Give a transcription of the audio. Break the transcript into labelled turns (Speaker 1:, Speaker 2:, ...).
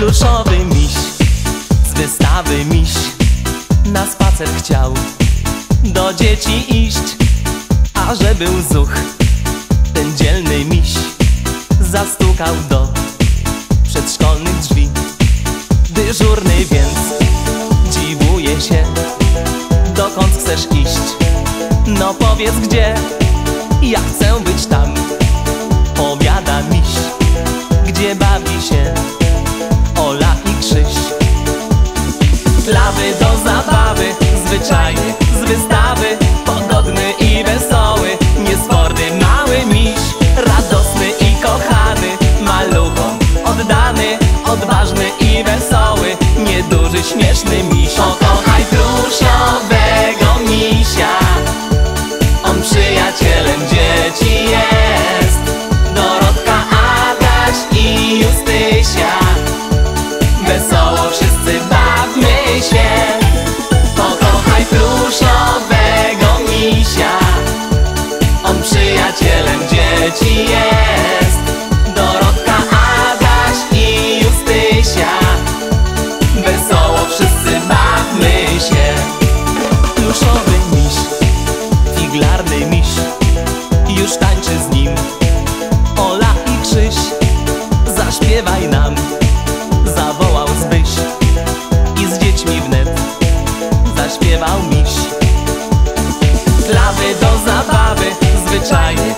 Speaker 1: Pluszowy miś z wystawy miś Na spacer chciał do dzieci iść A że był zuch, ten dzielny miś Zastukał do przedszkolnych drzwi Dyżurny więc dziwuje się Dokąd chcesz iść? No powiedz gdzie Ja chcę być tam zaśpiewaj nam. Zawołał Zbyś i z dziećmi wnet zaśpiewał miś. Klawy do zabawy zwyczajnie